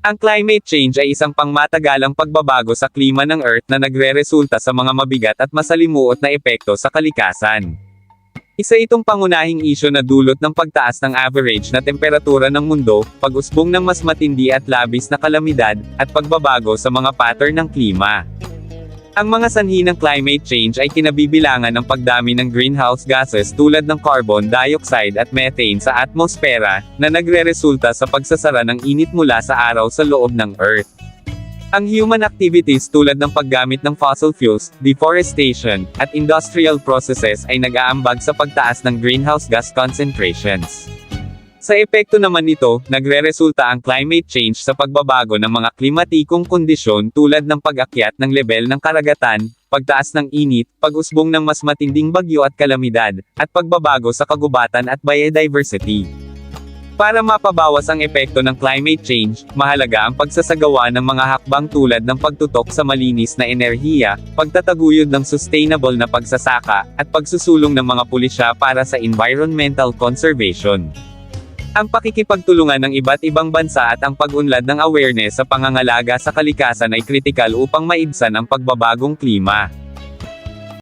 Ang climate change ay isang pangmatagalang pagbabago sa klima ng Earth na nagre-resulta sa mga mabigat at masalimuot na epekto sa kalikasan. Isa itong pangunahing isyo na dulot ng pagtaas ng average na temperatura ng mundo, pag-usbong ng mas matindi at labis na kalamidad, at pagbabago sa mga pattern ng klima. Ang mga sanhi ng climate change ay kinabibilangan ng pagdami ng greenhouse gases tulad ng carbon dioxide at methane sa atmosfera, na nagre-resulta sa pagsasara ng init mula sa araw sa loob ng Earth. Ang human activities tulad ng paggamit ng fossil fuels, deforestation, at industrial processes ay nag-aambag sa pagtaas ng greenhouse gas concentrations. Sa epekto naman nito, nagre-resulta ang climate change sa pagbabago ng mga klimatikong kondisyon tulad ng pag-akyat ng level ng karagatan, pagtaas ng init, pag-usbong ng mas matinding bagyo at kalamidad, at pagbabago sa kagubatan at biodiversity. Para mapabawas ang epekto ng climate change, mahalaga ang pagsasagawa ng mga hakbang tulad ng pagtutok sa malinis na enerhiya, pagtataguyod ng sustainable na pagsasaka, at pagsusulong ng mga pulisya para sa environmental conservation. Ang pakikipagtulungan ng iba't ibang bansa at ang pag-unlad ng awareness sa pangangalaga sa kalikasan ay kritikal upang maibsan ang pagbabagong klima.